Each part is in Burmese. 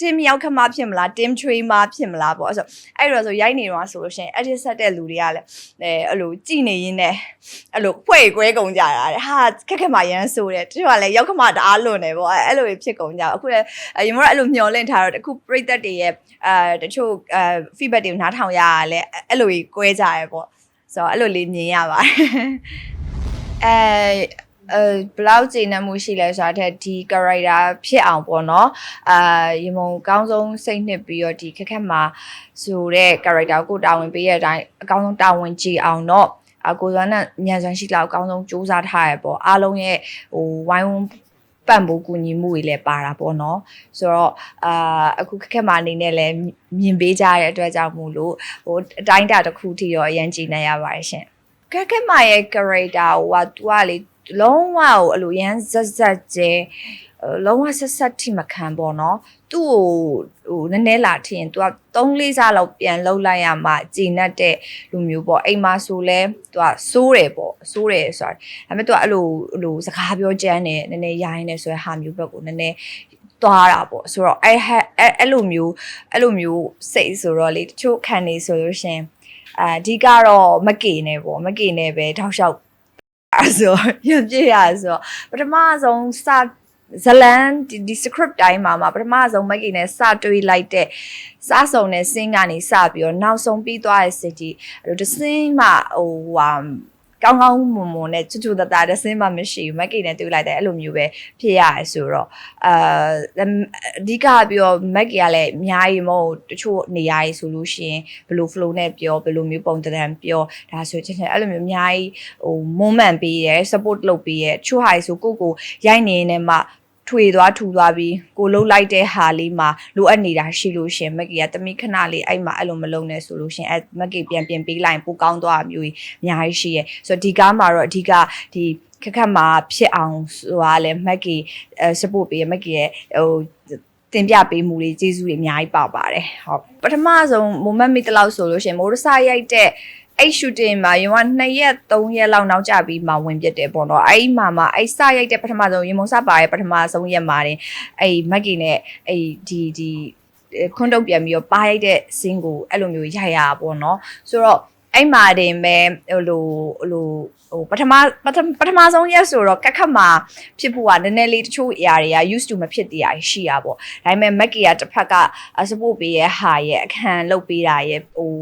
team ရောက်ခမဖြစ်မလား team tree မဖြစ်မလားပေါ့အဲ့ဆိုအဲ့တော့ဆိုရိုက်နေတော့ဆိုလို့ရှိရင် edit ဆက်တဲ့လူတွေကလည်းအဲအဲ့လိုကြည်နေရင်းနဲ့အဲ့လိုဖွဲ့ကွဲကုန်ကြတာတဲ့ဟာခက်ခက်မှရမ်းဆိုးတယ်တချို့ကလည်းရောက်ခမတအားလွန်တယ်ပေါ့အဲ့လိုတွေဖြစ်ကုန်ကြအခုလည်းရေမိုးကအဲ့လိုမျောလင့်ထားတော့အခုပြိသက်တွေရဲ့အဲတချို့အဲ feedback တွေနားထောင်ရရလဲအဲ့လိုကြီးကွဲကြရပေါ့ဆိုတော့အဲ့လိုလေးမြင်ရပါတယ်အဲ အဲဘလောက်ကျဉ်းနှမှုရှိလဲဆိုတာတဲ့ဒီ character ဖြစ်အောင်ပေါ့နော်အာရေမုံအကောင်းဆုံးစိတ်နှစ်ပြီးတော့ဒီခက်ခက်မှာဆိုတဲ့ character ကိုတာဝန်ပေးရတဲ့အတိုင်းအကောင်းဆုံးတာဝန်ကြည်အောင်တော့အကိုစွမ်းနဲ့ညံစွမ်းရှိလောက်အကောင်းဆုံးစူးစမ်းထားရပေါ့အားလုံးရဲ့ဟိုဝိုင်းဝန်းပံ့ပိုးကူညီမှုတွေလည်းပါတာပေါ့နော်ဆိုတော့အာအခုခက်ခက်မှာအနေနဲ့လည်းမြင်ပေးကြရတဲ့အတွက်ကြောင့်မို့လို့ဟိုအတိုင်းတာတစ်ခုထိတော့အရင်ကြည်နေရပါတယ်ရှင်ခက်ခက်မှာရဲ့ character ဟိုက तू ကလေ လုံးဝကိုအလိုရန်ဇက်ဇက်ကျဲလုံးဝဆက်ဆက်ထိမခံပေါ့နော်သူ့ကိုဟိုနည်းနည်းလာထင်သူက3 4စားလောက်ပြန်လှုပ်လိုက်ရမှကြည်နက်တဲ့လူမျိုးပေါ့အိမ်မှာဆိုလဲသူကစိုးတယ်ပေါ့စိုးတယ်ဆိုတာဒါပေမဲ့သူကအဲ့လိုဟိုစကားပြောကြမ်းတယ်နည်းနည်းရိုင်းတယ်ဆိုရဟာမျိုးဘက်ကိုနည်းနည်းသွားတာပေါ့ဆိုတော့အဲ့အဲ့လိုမျိုးအဲ့လိုမျိုးစိတ်ဆိုတော့လေတချို့ခံနေဆိုလို့ရှင်အာအဓိကတော့မကေနဲ့ပေါ့မကေနဲ့ပဲထောက်လျှောက် ဆိုရပြည့်ရဆိုတော့ပထမဆုံးစဇလန်ဒီဒီ script တိုင်းမှာမှာပထမဆုံးမက်ကြီးနဲ့စတွေးလိုက်တဲ့စားစုံတဲ့စင်းကနေစပြီးတော့နောက်ဆုံးပြီးသွားတဲ့စစ်ကြီးအဲ့လိုတစ်စင်းမှဟိုဟာ ကောင်းကောင်းမွန်မွန်နဲ့ချွတ်ချွတ်တသားတစ်စင်းမှမရှိဘူးမက်ကြီးနဲ့တွေ့လိုက်တဲ့အဲ့လိုမျိုးပဲဖြစ်ရရဲဆိုတော့အာအဓိကပြီးတော့မက်ကြီးကလည်းအများကြီးမဟုတ်တချို့နေရာကြီးဆိုလို့ရှိရင်ဘယ်လို flow နဲ့ပြောဘယ်လိုမျိုးပုံတံပြောဒါဆိုချင်းချင်းအဲ့လိုမျိုးအများကြီးဟို moment ပေးရဲ support လုပ်ပေးရဲချို့ဟာကြီးဆိုကိုကိုရိုက်နေနေမှ ထွေသွားထူသွားပြီးကိုလှုပ်လိုက်တဲ့ဟာလေးမှာလိုအပ်နေတာရှိလို့ရှင်မက်ကီကတမိခဏလေးအဲ့မှာအဲ့လိုမလုံးနဲ့ဆိုလို့ရှင်အဲ့မက်ကီပြန်ပြင်ပေးလိုက်ရင်ပိုကောင်းသွားမျိုးကြီးအများကြီးရှိရဲဆိုတော့ဒီကားမှာတော့အဓိကဒီခက်ခက်မှာဖြစ်အောင်ဆိုတာလဲမက်ကီအဲ support ပေးရမက်ကီရဲ့ဟိုတင်ပြပေးမှုတွေကျေးဇူးတွေအများကြီးပါပါတယ်ဟုတ်ပထမဆုံး moment မိတလောက်ဆိုလို့ရှင်မိုးရစရိုက်တဲ့ အဲ့ shooting မှာရင်က2ရက်3ရက်လောက်နောက်ကျပြီးမှဝင်ပြစ်တယ်ပေါ့နော်အဲ့ဒီမှာမှအဲ့စရိုက်တဲ့ပထမဆုံးရင်မုံစပါရဲ့ပထမဆုံးရက်မှာတင်အဲ့မက်ကီနဲ့အဲ့ဒီဒီခွန်းတုတ်ပြန်ပြီးတော့ပါရိုက်တဲ့စင်းကိုအဲ့လိုမျိုးရိုက်ရတာပေါ့နော်ဆိုတော့ အဲ့မှာတင်ပဲဟိုလိုဟိုလိုဟိုပထမပထမပထမဆုံးရက်ဆိုတော့ကက်ခတ်မှာဖြစ်ဖို့ကနည်းနည်းလေးတချို့အရာတွေက used to မဖြစ်တရားရှိရပေါ့ဒါပေမဲ့မက်ကီကတစ်ဖက်က support ပေးရဲ့ဟာရဲ့အခန်းလုပ်ပေးတာရဲ့ဟို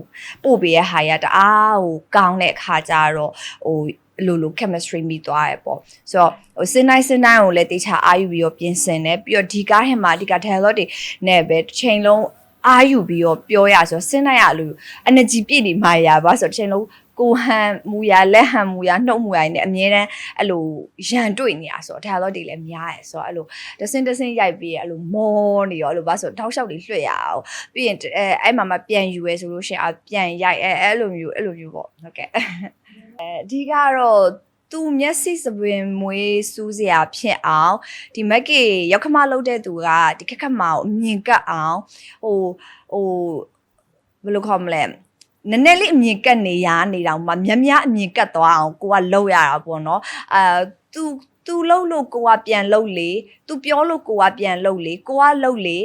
ပို့ပေးရဲ့ဟာရဲ့တအားဟိုကောင်းတဲ့အခါကျတော့ဟိုလိုလို chemistry မိသွားရပေါ့ဆိုတော့ဟိုစင်းတိုင်းစင်းတိုင်းကိုလည်းတေချာအာယူပြီးတော့ပြင်ဆင်တယ်ပြီးတော့ဒီကားဟင်မှာဒီကာ dialogue တွေနဲ့ပဲတစ်ချိန်လုံး အာယူပြီးတော့ပြောရဆိုတော့စင်းတိုင်းရလို့ energy ပြည့်နေမှရပါဆိုတော့တစ်ချိန်လုံးကိုဟန်မူရလက်ဟန်မူရနှုတ်မူရနေအမြဲတမ်းအဲ့လိုရန်တွေ့နေရဆိုတော့ dialogue တွေလည်းများရယ်ဆိုတော့အဲ့လိုတစင်းတစင်းရိုက်ပြီးအဲ့လိုမောနေရောအဲ့လိုပါဆိုတောက်လျှောက်တွေလွှတ်ရအောင်ပြီးရင်အဲအဲ့မှာမှပြန်ယူရဲဆိုလို့ရှိရင်အပြန်ရိုက်အဲအဲ့လိုမျိုးအဲ့လိုမျိုးပေါ့ဟုတ်ကဲ့အဲအဓိကတော့ သူမျက်စိစပင်မွေးစူးစရာဖြစ်အောင်ဒီမက်ကေရောက်ခမလုပ်တဲ့သူကဒီခက်ခက်မအောင်အမြင်ကပ်အောင်ဟိုဟိုဘယ်လိုခေါ်မလဲနည်းနည်းလေးအမြင်ကတ်နေရနေတော့မှမြများအမြင်ကတ်သွားအောင်ကိုကလှုပ်ရတာပေါ့နော်အာသူသူလှုပ်လို့ကိုကပြန်လှုပ်လေသူပြောလို့ကိုကပြန်လှုပ်လေကိုကလှုပ်လေ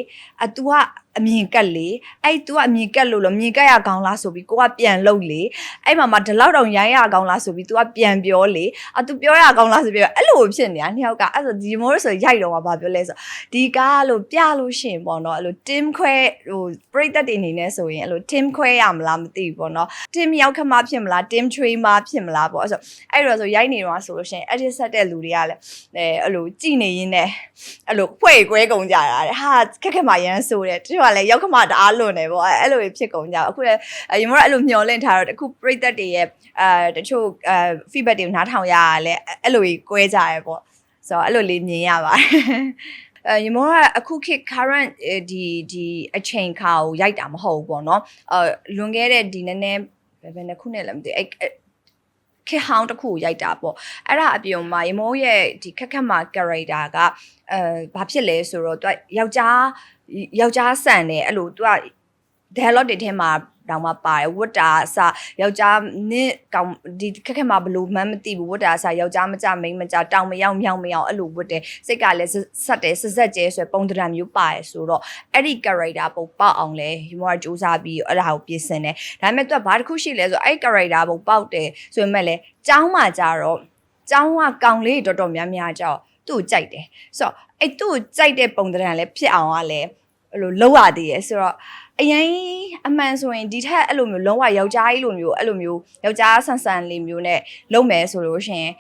အ तू က အမြင်ကတ်လေအဲ့ तू ကအမြင်ကတ်လို့လို့မြင်ကတ်ရကောင်းလားဆိုပြီးကိုကပြန်လှုပ်လေအဲ့မှာမှဒီလောက်တောင်ရိုင်းရကောင်းလားဆိုပြီး तू ကပြန်ပြောလေအ तू ပြောရကောင်းလားဆိုပြီးအဲ့လိုဖြစ်နေတာနှစ်ယောက်ကအဲ့ဆိုဒီမိုးဆိုရိုက်တော့မှာဘာပြောလဲဆိုဒီကားလို့ပြလို့ရှိရင်ပေါ့နော်အဲ့လို team ခွဲဟိုပရိသတ်တွေအနေနဲ့ဆိုရင်အဲ့လို team ခွဲရမလားမသိဘူးပေါ့နော် team ရောက်ခမဖြစ်မလား team tree မဖြစ်မလားပေါ့အဲ့ဆိုအဲ့တော့ဆိုရိုက်နေတော့ဆိုလို့ရှိရင် edit ဆက်တဲ့လူတွေကလည်းအဲအဲ့လိုကြည်နေရင်းနဲ့အဲ့လိုဖွဲ့ကွဲကုန်ကြတာတဲ့ဟာခက်ခက်မှရမ်းဆိုးတယ် တချို့ကလည်းရောက်ခမတအားလွန်တယ်ပေါ့အဲ့လိုဖြစ်ကုန်ကြအခုလည်းရေမိုးကအဲ့လိုမျောလင့်ထားတော့အခုပရိသတ်တွေရဲ့အဲတချို့အဲ feedback တွေနားထောင်ရရလဲအဲ့လိုကြီးကွဲကြရပေါ့ဆိုတော့အဲ့လိုလေးမြင်ရပါတယ်အဲညီမကအခုခေတ် current ဒီဒီအချိန်ခါကိုရိုက်တာမဟုတ်ဘူးပေါ့နော်အဲလွန်ခဲ့တဲ့ဒီနည်းနည်းဘယ်ဘယ်နှစ်ခုနဲ့လဲမသိအဲ့ခေဟောင်းတစ်ခုရိုက်တာပေါ့အဲ့ဒါအပြင်မှာရေမိုးရဲ့ဒီခက်ခက်မှာ character ကအဲဘာဖြစ်လဲဆိုတော့သူကယောက်ျားယောက်ျားဆန်တယ်အဲ့လိုသူက dialogue တွေထဲမှာတောင်မှပါတယ်ဝတ်တာအစယောက်ျားနစ်ကောင်ဒီခက်ခက်မှာဘလို့မှန်းမသိဘူးဝတ်တာအစယောက်ျားမကြမိန်းမကြတောင်မရောက်မြောက်မရောက်အဲ့လိုဝတ်တယ်စိတ်ကလည်းဆက်တယ်ဆက်ဆက်ကျဲဆိုပုံတံမျိုးပါတယ်ဆိုတော့အဲ့ဒီ character ပုံပေါက်အောင်လဲဒီမောကစူးစမ်းပြီးအဲ့ဒါကိုပြင်ဆင်တယ်ဒါပေမဲ့သူကဘာတစ်ခုရှိလဲဆိုအဲ့ character ပုံပေါက်တယ်ဆိုပေမဲ့လည်းကျောင်းမှာကြတော့ကျောင်းကကောင်လေးတော်တော်များများကြောက် သူ့ကိုကြိုက်တယ်ဆိုတော့အဲ့သူ့ကိုကြိုက်တဲ့ပုံတံလည်းဖြစ်အောင်ကလည်းအဲ့လိုလောက်ရသေးရယ်ဆိုတော့အရင်အမှန်ဆိုရင်ဒီထက်အဲ့လိုမျိုးလုံးဝယောက်ျားကြီးလိုမျိုးအဲ့လိုမျိုးယောက်ျားဆန်ဆန်လေးမျိုးနဲ့လုံးမယ်ဆိုလို့ရှိရင်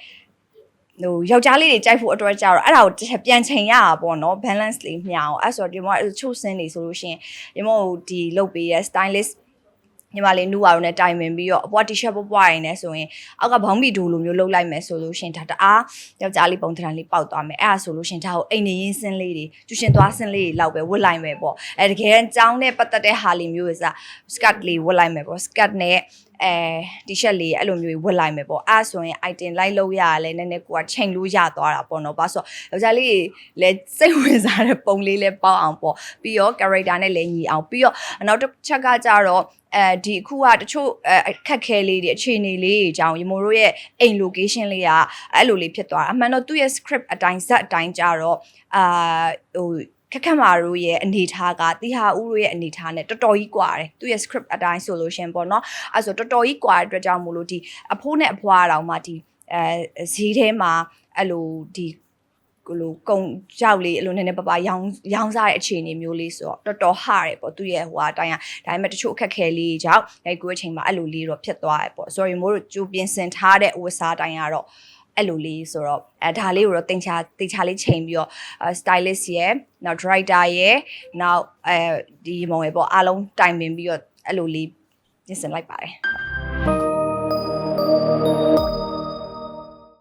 ဟိုယောက်ျားလေးတွေကြိုက်ဖို့အတွက်ကြတော့အဲ့ဒါကိုတစ်ချက်ပြန်ချိန်ရတာပေါ့နော် balance လေးမျှအောင်အဲ့ဆိုတော့ဒီမှာချို့စင်းနေဆိုလို့ရှိရင်ဒီမို့ဒီလုတ်ပေးရ stylist ညီမလေးနူဝါရုံနဲ့တိုင်ပင်ပြီးတော့အပွား t-shirt ပွားပွားရင်းနဲ့ဆိုရင်အောက်ကဘောင်းဘီဒူလိုမျိုးလှုပ်လိုက်မယ်ဆိုလို့ရှင်ဒါတအားယောက်ျားလေးပုံသဏ္ဍာန်လေးပေါက်သွားမယ်အဲ့ဒါဆိုလို့ရှင်ဒါကိုအိမ်နေရင်းစင်းလေးတွေကျူရှင်သွားစင်းလေးတွေလောက်ပဲဝတ်လိုက်မယ်ပေါ့အဲတကယ်ကြောင်းနဲ့ပတ်သက်တဲ့ဟာလေးမျိုးတွေစ skirt လေးဝတ်လိုက်မယ်ပေါ့ skirt နဲ့ အဲ t-shirt လေးအဲ့လိုမျိုးဝတ်လိုက်မယ်ပေါ့အဲ့ဆိုရင် item လိုက်လို့ရရလဲနည်းနည်းကိုကချိန်လို့ရသွားတာပေါ့နော်ဘာလို့ဆိုယောက်ျားလေးလည်းစိတ်ဝင်စားတဲ့ပုံလေးလည်းပေါက်အောင်ပေါ့ပြီးတော့ character နဲ့လည်းညီအောင်ပြီးတော့နောက်တစ်ချက်ကကြတော့အဲဒီအခုကတချို့အဲအခက်ခဲလေးတွေအခြေအနေလေးတွေအကြောင်းရီမိုတို့ရဲ့အိမ် location လေးကအဲ့လိုလေးဖြစ်သွားတာအမှန်တော့သူ့ရဲ့ script အတိုင်းဇက်အတိုင်းကြတော့အာဟို ခက်ခက်မာတို့ရဲ့အနေထားကတီဟာဦးတို့ရဲ့အနေထားနဲ့တော်တော်ကြီးကွာတယ်သူရဲ့ script အတိုင်းဆိုလို့ရှင်ပေါ့နော်အဲ့ဆိုတော်တော်ကြီးကွာတဲ့အတွက်ကြောင့်မို့လို့ဒီအဖိုးနဲ့အဖွားတောင်မှဒီအဲဈေးထဲမှာအဲ့လိုဒီကိုလိုကုံကြောက်လေးအလိုနည်းနည်းပပရောင်းရောင်းစားတဲ့အခြေအနေမျိုးလေးဆိုတော့တော်တော်ဟရဲပေါ့သူရဲ့ဟိုအတိုင်းอ่ะဒါပေမဲ့တချို့အခက်ခဲလေးကြောင့်ရိုက်ကူးအချိန်မှာအဲ့လိုလေးတော့ဖြစ်သွားရဲပေါ့ sorry မို့လို့ကြိုပြင်ဆင်ထားတဲ့ဝတ်စားတိုင်းကတော့ အဲ့လိုလေးဆိုတော့အဲဒါလေးကိုတော့တင်ချာတင်ချာလေးချိန်ပြီးတော့ stylist ရဲ့နောက် director ရဲ့နောက်အဲဒီမုံရဲ့ပေါ့အားလုံးတိုင်ပင်ပြီးတော့အဲ့လိုလေးပြင်ဆင်လိုက်ပါတယ်